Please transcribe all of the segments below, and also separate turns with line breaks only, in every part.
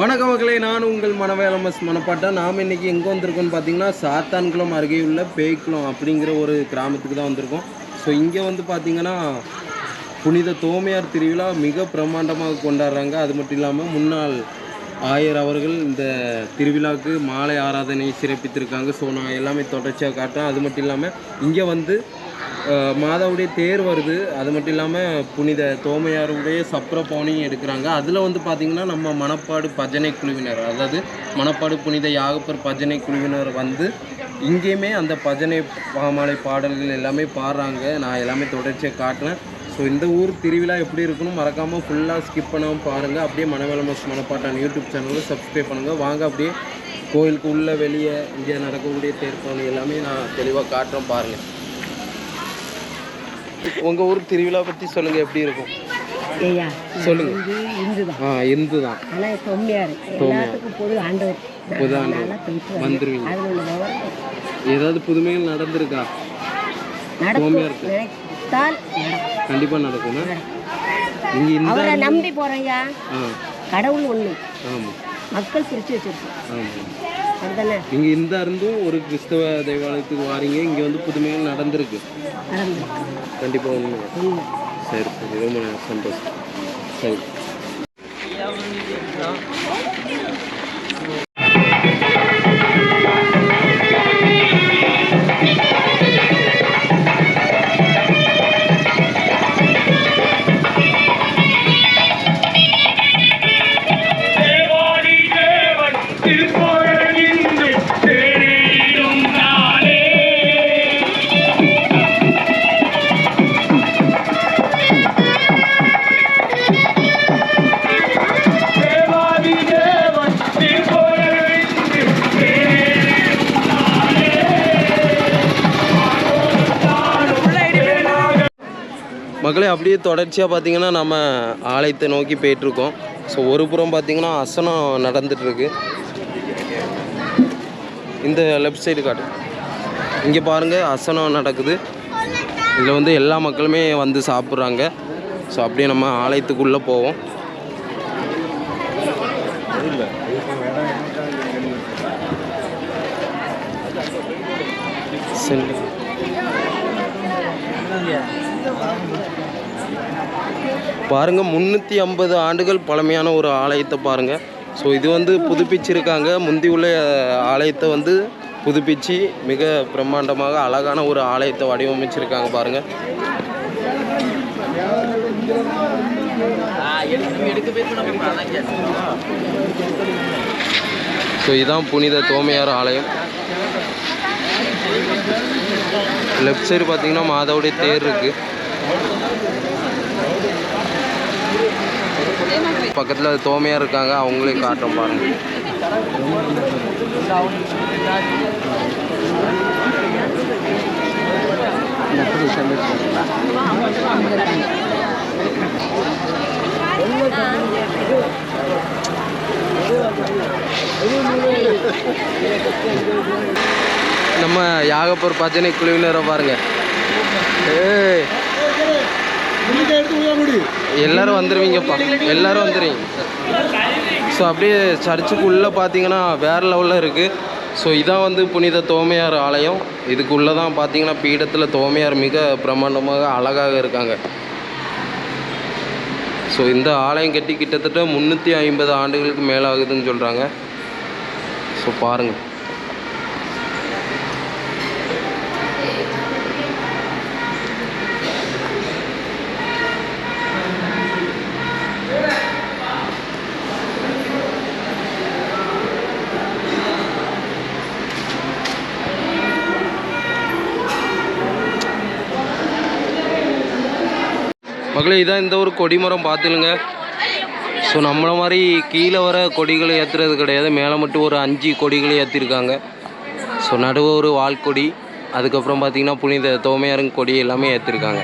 வணக்கம் மக்களே நான் உங்கள் மனவேலமஸ் மனப்பாட்டை. நாம் இன்னைக்கு எங்கே வந்திருக்கோம்னு பார்த்தீங்கன்னா சாத்தான்குளம் அருகே உள்ள பேய்க்குளம் அப்படிங்கிற ஒரு கிராமத்துக்கு தான் வந்திருக்கோம். ஸோ இங்கே வந்து பார்த்திங்கன்னா புனித தோமையார் திருவிழா மிக பிரம்மாண்டமாக கொண்டாடுறாங்க. அது மட்டும் இல்லாமல் முன்னாள் ஆயர் அவர்கள் இந்த திருவிழாவுக்கு மாலை ஆராதனை சிறப்பித்திருக்காங்க. ஸோ நான் எல்லாமே தொடர்ச்சியாக காட்டுறேன். அது மட்டும் இல்லாமல் இங்கே வந்து மாதாவுடைய தேர் வருது. அது மட்டும் இல்லாமல் புனித தோமையாருடைய சப்ர பவுனியும் எடுக்கிறாங்க. அதில் வந்து பார்த்திங்கன்னா நம்ம மணப்பாடு பஜனை குழுவினர் அதாவது மணப்பாடு புனித யாகப்பர் பஜனை குழுவினர் வந்து இங்கேயுமே அந்த பஜனை பாமாலை பாடல்கள் எல்லாமே பாடுறாங்க. நான் எல்லாமே தொடர்ச்சியாக காட்டுறேன். ஸோ இந்த ஊர் திருவிழா எப்படி இருக்குன்னு மறக்காமல் ஃபுல்லாக ஸ்கிப் பண்ணாமல் பாருங்கள் அப்படியே மனவேலமஸ் மனப்பாட்டான யூடியூப் சேனலில் சப்ஸ்கிரைப் பண்ணுங்கள் வாங்க அப்படியே கோயிலுக்கு உள்ளே வெளியே இங்கே நடக்கக்கூடிய தேர்ப்பாளி எல்லாமே நான் தெளிவாக காட்டுறேன் பாருங்கள் உங்கள் ஊர் திருவிழா பற்றி சொல்லுங்கள் எப்படி இருக்கும்?
ஐயா
சொல்லுங்க.
இந்து தான்
ஆ இந்து தான்
ஆனால் தொம்மையார் எல்லாத்துக்கும் பொது ஆண்டவர்.
பொது ஆண்டவர். வந்துருவீங்க. ஏதாவது புதுமைகள் நடந்திருக்கா?
நடக்கும்.
தொம்மையாருக்கு
நினைத்தால் நடக்கும்.
கண்டிப்பாக நடக்கும்னா இங்கே
அவரை நம்பி போகிறேங்க
ஆ.
கடவுள் ஒன்று மக்கள் பிரித்து வச்சிருக்கோம். அதுதானே?
இங்கே இந்த இருந்தும் ஒரு கிறிஸ்தவ தேவாலயத்துக்கு வாரீங்க. இங்கே வந்து புதுமைகள் நடந்திருக்கு. கண்டிப்பாக உண்மை. சரி சரி ரொம்ப சந்தோஷம். சரி. மக்களே அப்படியே தொடர்ச்சியாக பார்த்தீங்கன்னா நம்ம ஆலயத்தை நோக்கி போயிட்டுருக்கோம். ஸோ ஒரு புறம் பார்த்தீங்கன்னா அசனம் நடந்துட்டுருக்கு. இந்த லெஃப்ட் சைடு காட்டு. இங்கே பாருங்கள் அசனம் நடக்குது. இதில் வந்து எல்லா மக்களுமே வந்து சாப்பிட்றாங்க. ஸோ அப்படியே நம்ம ஆலயத்துக்குள்ளே போவோம். சரி பாருங்க முந்நூற்றி ஐம்பது ஆண்டுகள் பழமையான ஒரு ஆலயத்தை பாருங்க. ஸோ இது வந்து புதுப்பிச்சிருக்காங்க. முந்தி உள்ள ஆலயத்தை வந்து புதுப்பிச்சு மிக பிரம்மாண்டமாக அழகான ஒரு ஆலயத்தை வடிவமைச்சிருக்காங்க பாருங்க. ஸோ இதுதான் புனித தோமையார் ஆலயம். லெஃப்ட் சைடு பார்த்தீங்கன்னா மாதாவுடைய தேர் இருக்கு. பக்கத்தில் தோமையாக இருக்காங்க அவங்களே காட்டும் பாருங்க நம்ம யாகப்பூர் பஜனை குழுவினரை பாருங்க. ஏய் எல்லாரும் வந்துடுவீங்கப்பா எல்லாரும் வந்துடுவீங்க ஸோ அப்படியே சர்ச்சுக்குள்ளே பார்த்தீங்கன்னா வேறு லெவலில் இருக்குது ஸோ இதான் வந்து புனித தோமையார் ஆலயம். இதுக்குள்ளே தான் பார்த்தீங்கன்னா பீடத்தில் தோமையார் மிக பிரம்மாண்டமாக அழகாக இருக்காங்க. ஸோ இந்த ஆலயம் கட்டி கிட்டத்தட்ட முந்நூற்றி ஐம்பது ஆண்டுகளுக்கு மேலே ஆகுதுன்னு சொல்கிறாங்க ஸோ பாருங்கள் மகளே இதான் இந்த ஒரு கொடிமரம் பார்த்துலுங்க ஸோ நம்மளை மாதிரி கீழே வர கொடிகளை ஏற்றுறது கிடையாது. மேலே மட்டும் ஒரு அஞ்சு கொடிகளை ஏற்றிருக்காங்க ஸோ நடுவு ஒரு வால்கொடி அதுக்கப்புறம் பார்த்திங்கன்னா புனித தோமையாருங்க கொடி எல்லாமே ஏற்றிருக்காங்க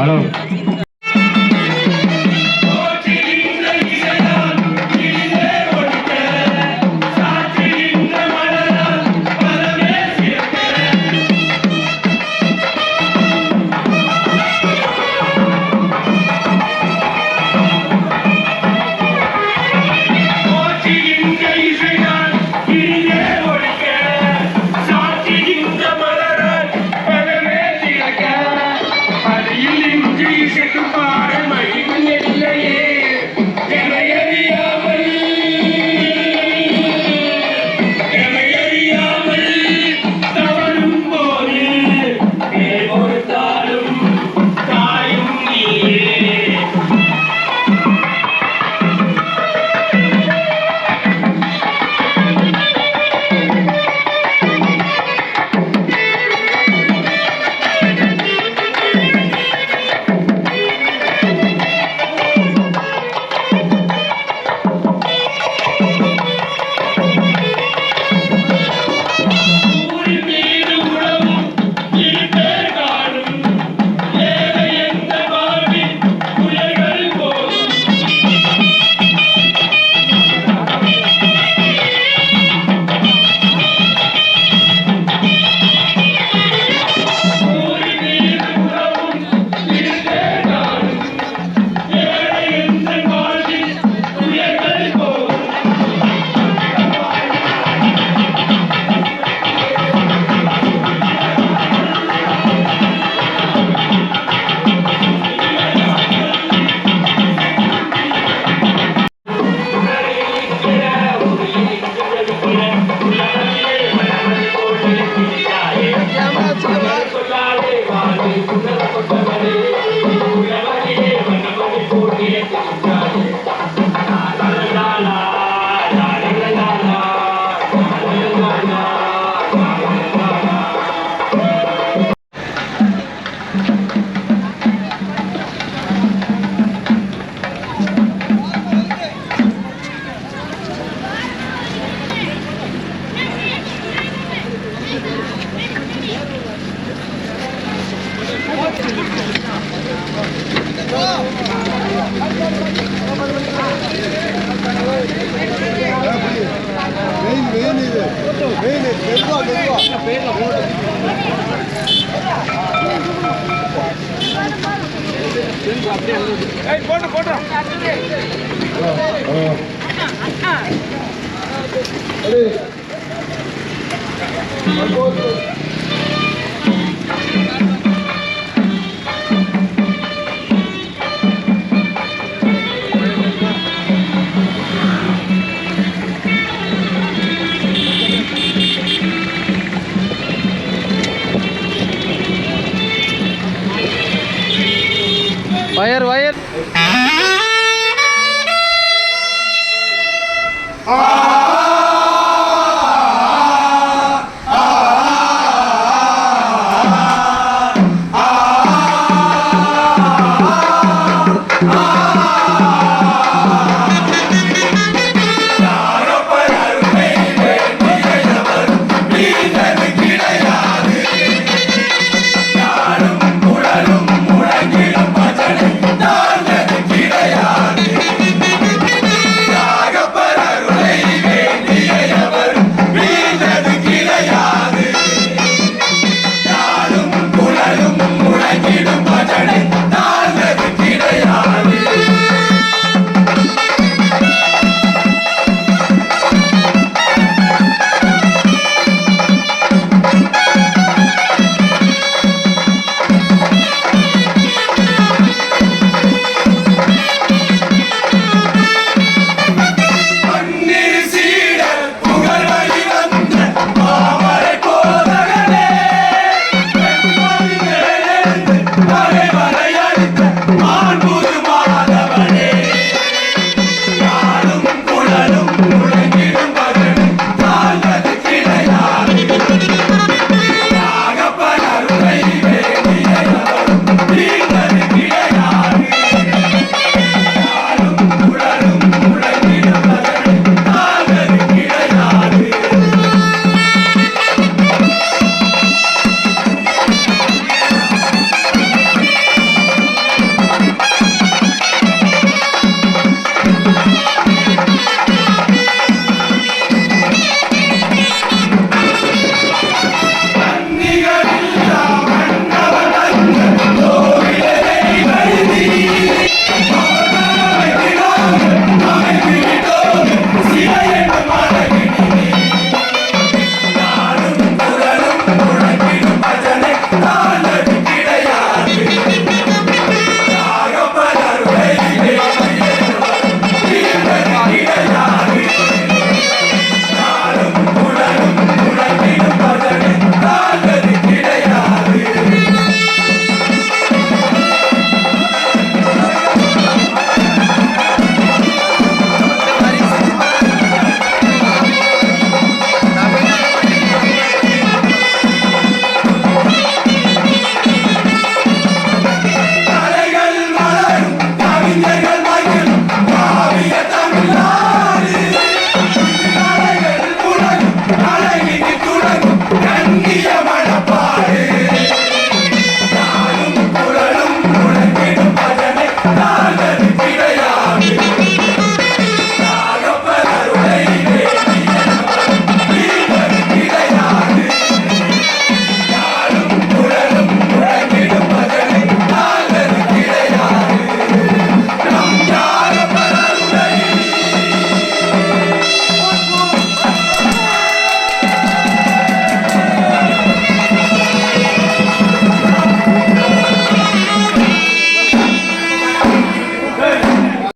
Alô. போட்டு
போட்டு Thank you.